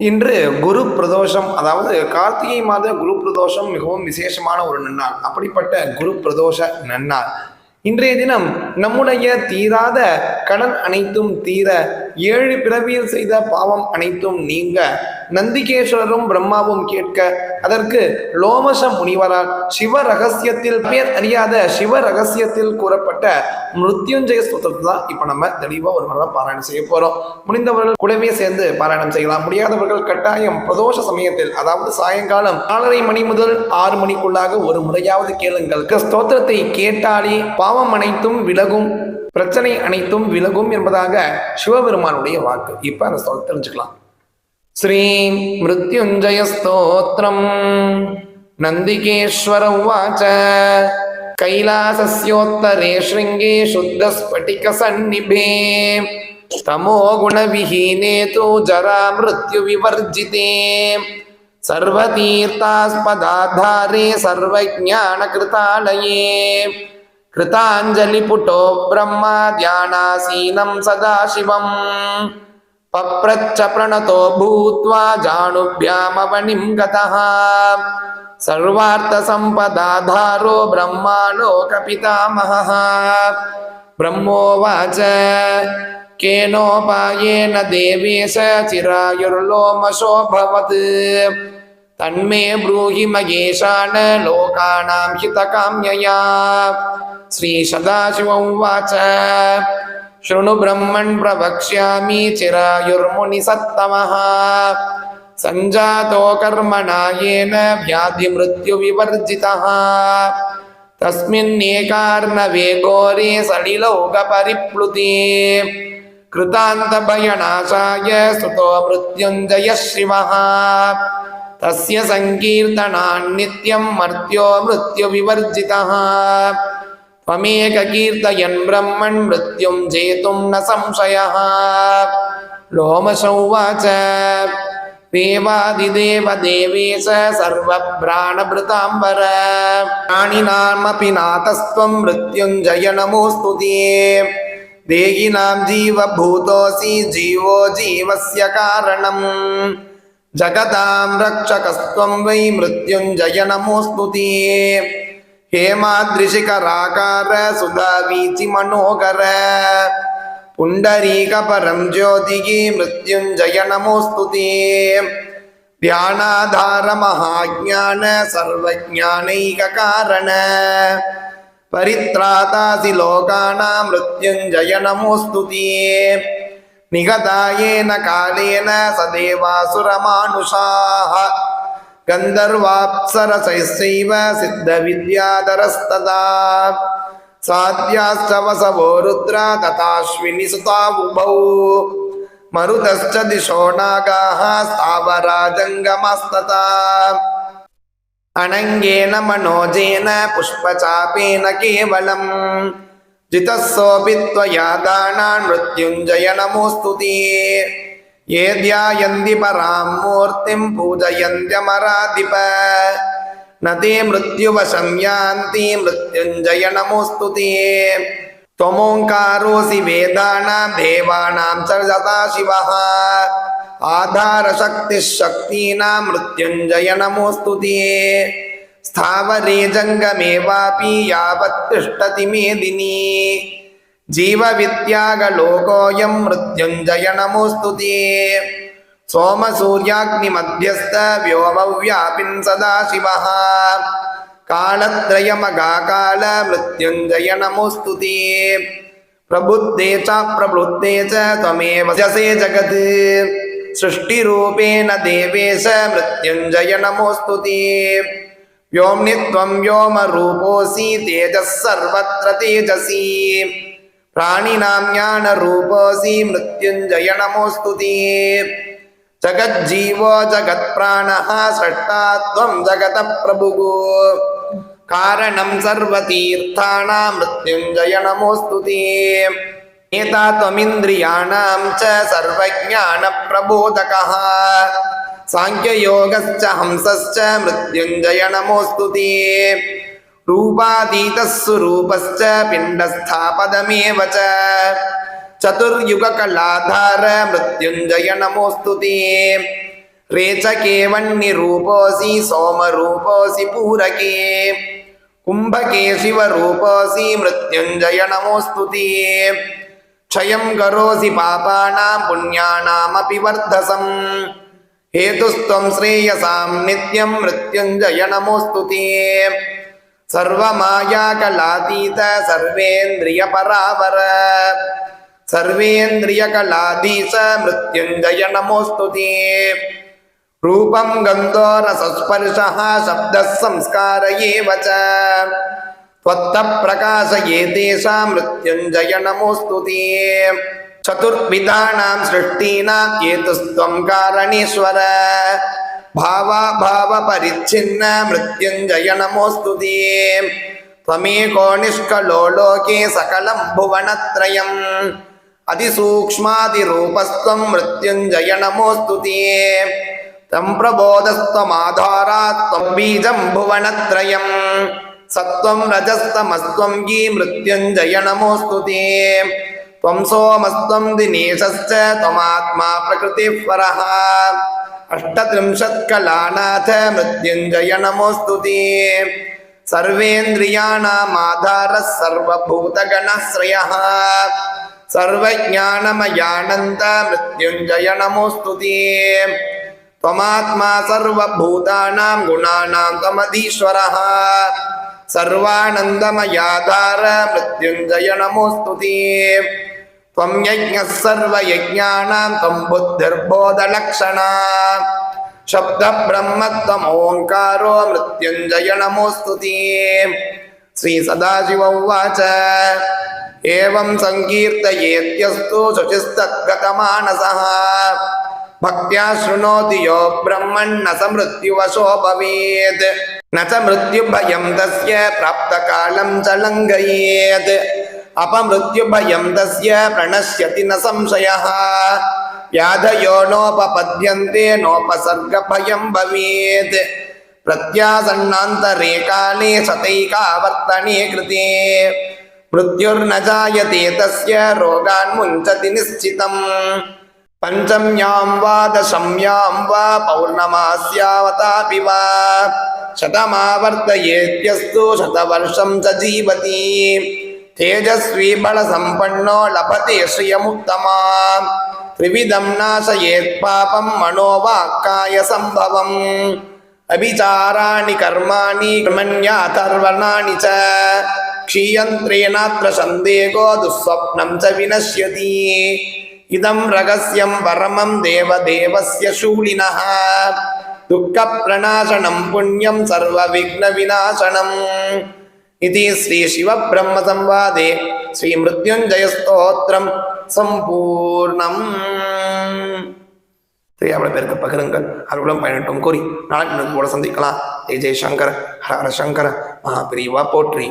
இன்று குரு பிரதோஷம் அதாவது கார்த்திகை மாத குரு பிரதோஷம் மிகவும் விசேஷமான ஒரு நன்னாள். அப்படிப்பட்ட குரு பிரதோஷ நன்னாள். இன்றைய தினம் நம்முடைய தீராத கடன் அனைத்தும் தீர ஏழு பிறவியில் செய்த பாவம் அனைத்தும் நீங்க நந்திகேஸ்வரரும் பிரம்மாவும் கேட்க அதற்கு லோமச முனிவரால் சிவ ரகசியத்தில் பேர் அறியாத சிவ ரகசியத்தில் கூறப்பட்ட மிருத்யுஞ்சய ஸ்தோத்திரத்தை தான் இப்போ நம்ம தெளிவாக ஒரு முறை பாராயணம் செய்ய போகிறோம் முடிந்தவர்கள் கூடவே சேர்ந்து பாராயணம் செய்யலாம். முடியாதவர்கள் கட்டாயம் பிரதோஷ சமயத்தில் அதாவது சாயங்காலம் நாலரை மணி முதல் ஆறு மணிக்குள்ளாக ஒரு முறையாவது கேளுங்கள். ஸ்தோத்திரத்தை கேட்டாலே பாவம் அனைத்தும் விலகும். பிரச்சனை அனைத்தும் விலகும் என்பதாக சிவபெருமானுடைய வாக்கு இப்போ அந்த ஸ்தோத்திரம் தெரிஞ்சுக்கலாம் श्रीं मृत्युञ्जयस्तोत्रम् नन्दिकेश्वर उवाच कैलासस्योत्तरे शृङ्गे शुद्धस्फटिकसन्निभे तमो गुणविहीने तु जरा मृत्युविवर्जिते सर्वतीर्थास्पदाधारे सर्वज्ञानकृतालये कृताञ्जलिपुटो ब्रह्मा ध्यानासीनं सदाशिवम् पप्रच्च प्रणतो भूत्वा जानुभ्यामवनिं गतः सर्वार्थसम्पदाधारो ब्रह्मा लोकपितामहः ब्रह्मोवाच केनोपायेन देवेश चिरायुर्लोमशोऽभवत् तन्मे ब्रूहि महेशान लोकानां हितकाम्यया श्रीसदाशिव उवाच शृणु ब्रह्मन् प्रवक्ष्यामि चिरायुर्मुनिसत्तमः सञ्जातो कर्मणा येन व्याधिमृत्युविवर्जितः तस्मिन्नेकार्णवे घोरे सलिलौकपरिप्लुते कृतान्तभयनाशाय स्तुतो मृत्युञ्जयः शिवः तस्य सङ्कीर्तनान् नित्यं मर्त्यो मृत्युविवर्जितः त्वमेककीर्तयन् ब्रह्मन् मृत्युं जेतुं न संशयः लोमशौवाच देवादिदेव देवेश सर्वप्राणभृताम्बर प्राणिनामपि नातस्त्वं मृत्युञ्जय नमोऽस्तु ते देहिनां जीवभूतोऽसि जीवो जीवस्य कारणम् जगतां रक्षकस्त्वं वै मृत्युञ्जय नमोऽस्तु ते हेमाद्रिशिखराकार सुधावीचि मनोकर पुण्डरीकपरं ज्योतिः मृत्युञ्जय नमोऽस्तु ते ध्यानाधारमहाज्ञान सर्वज्ञानैककारण परित्रातासि लोकानां मृत्युञ्जय नमोऽस्तु ते निगतायेन कालेन सदेवासुरमानुषाः गन्धर्वाप्सरसैश्चैव सिद्धविद्याधरस्तदा साध्याश्च वसवो रुद्रा तथाश्विनि सुता उभौ मरुतश्च दिशो नागाः स्थावराजङ्गमस्तता अनङ्गेन मनोजेन पुष्पचापेन केवलम् जितः सोऽपि त्वया दानान् मृत्युञ्जय नमोऽस्तु ते ये ध्यायन्ति परां मूर्तिं पूजयन्त्यमराधिप न ते मृत्युवशं यान्ति मृत्युञ्जय नमोऽस्तु ते त्वमोङ्कारोऽसि वेदानां देवानां च सदाशिवः आधारशक्तिः शक्तीनां मृत्युञ्जय नमोऽस्तु ते स्थावरे जङ्गमेवापि यावत् तिष्ठति मेदिनी जीवविद्यागलोकोऽयं मृत्युञ्जय नमोऽस्तु ते सोमसूर्याग्निमध्यस्थ व्योमव्यापिन् सदाशिवः कालत्रयमगाकाल मृत्युञ्जय नमोऽस्तु ते प्रबुद्धे च प्रबुद्धे च त्वमेव जसे जगत् सृष्टिरूपेण देवेश मृत्युञ्जय नमोऽस्तु ते व्योम्नि त्वं व्योमरूपोऽसि तेजः सर्वत्र तेजसि प्राणिनां ज्ञानरूपोऽसि मृत्युञ्जय नमोऽस्तु ते जगज्जीवो जगत्प्राणः स्रष्टा त्वं जगतः प्रभुः कारणं सर्वतीर्थाणां मृत्युञ्जय नमोऽस्तु ते नेता त्वमिन्द्रियाणां च सर्वज्ञानप्रबोधकः साङ्ख्ययोगश्च हंसश्च मृत्युञ्जय नमोऽस्तु ते रूपातीतः स्वरूपश्च पिण्डस्थापदमेव च चतुर्युगकलाधार मृत्युञ्जय नमोऽस्तु ते रेचके वह्निरूपोऽसि सोमरूपोऽसि पूरके कुम्भके शिवरूपोऽसि मृत्युञ्जय नमोऽस्तु ते क्षयं करोसि पापानां पुण्यानामपि वर्धसम् हेतुस्त्वं श्रेयसां नित्यं मृत्युञ्जय नमोऽस्तु ते सर्वमायाकलातीत सर्वेन्द्रियपरावर सर्वेन्द्रियकलाधीश मृत्युञ्जय नमोऽस्तु ते रूपं गन्धो रसस्पर्शः शब्दः संस्कार एव च त्वत्तः प्रकाशये तेषां मृत्युञ्जय नमोऽस्तु ते चतुर्विधानां सृष्टीनां हेतुस्त्वं कारणेश्वर भावाभावपरिच्छिन्न मृत्युञ्जय नमोऽस्तु ते त्वमेको निष्कलो लोके सकलं भुवनत्रयम् अतिसूक्ष्मादिरूपस्त्वं मृत्युञ्जय नमोऽस्तु ते तं प्रबोधस्त्वमाधारात् त्वं बीजं भुवनत्रयम् सत्त्वं रजस्तमस्त्वं गी मृत्युञ्जय नमोऽस्तु ते त्वं सोमस्त्वं दिनेशश्च त्वमात्मा प्रकृतिः परः अष्टत्रिंशत्कलानाथ मृत्युञ्जय नमोऽस्तु ते सर्वेन्द्रियाणामाधारः सर्वभूतगणश्रयः सर्वज्ञानमयानन्त मृत्युञ्जय नमोऽस्तु ते त्वमात्मा सर्वभूतानां गुणानां त्वमधीश्वरः सर्वानन्दमयाधार मृत्युञ्जय नमोऽस्तु ते त्वं यज्ञः सर्वयज्ञानां त्वं बुद्धिर्बोधलक्षणा शब्दब्रह्मत्वमोङ्कारो मृत्युञ्जय नमोऽस्तु ते श्रीसदाशिव उवाच एवं सङ्कीर्तयेत्यस्तु शुचिस्तद्गतमानसः भक्त्या शृणोति यो ब्रह्मन्न स मृत्युवशो भवेत् ந ச மிருத்யுபயம் தஸ்ய பிராப்த காலம் சலங்கயேத். அபமிருத்யுபயம் தஸ்ய பிரணஷ்யதி ந சம்சயா வியாதயோ நோபபத்யந்தே நோபசர்கபயம் பவேத். பிரத்யாசன்னாந்தரே காலே சதைகாவர்த்தனே கிருதே. மிருத்யுர்ன ஜாயதே தஸ்ய ரோகான் முஞ்சதி நிச்சிதம் பஞ்சம்யாம் வா தசம்யாம் வா பௌர்ணமாஸ்யாவதாபி வா. शतमावर्तयेत्यस्तु शतवर्षं च जीवति तेजस्वी बलसम्पन्नो लभते श्रियमुत्तमा त्रिविधं नाशयेत् पापं मनोवाक्कायसम्भवम् अभिचाराणि कर्माणि कर्मण्याथर्वणानि च क्षीयन्त्रेणात्र सन्देहो दुःस्वप्नं च विनश्यति इदं रहस्यं परमं देवदेवस्य शूलिनः துக்க பிரணாசனம் புண்ணியம் சர்வ விக்ன விநாசனம் இது ஸ்ரீ சிவ பிரம்ம சம்வாதே ஸ்ரீ மிருத்யுஞ்சயஸ்தோத்திரம் சம்பூர்ணம் தெரியாமல் பேருக்கு பகிருங்கள். அருளும் பயனட்டும் கோரி நாளைக்கு போல சந்திக்கலாம். ஜெய் ஜெய் சங்கர் ஹர சங்கர மகாபிரிவா போற்றி.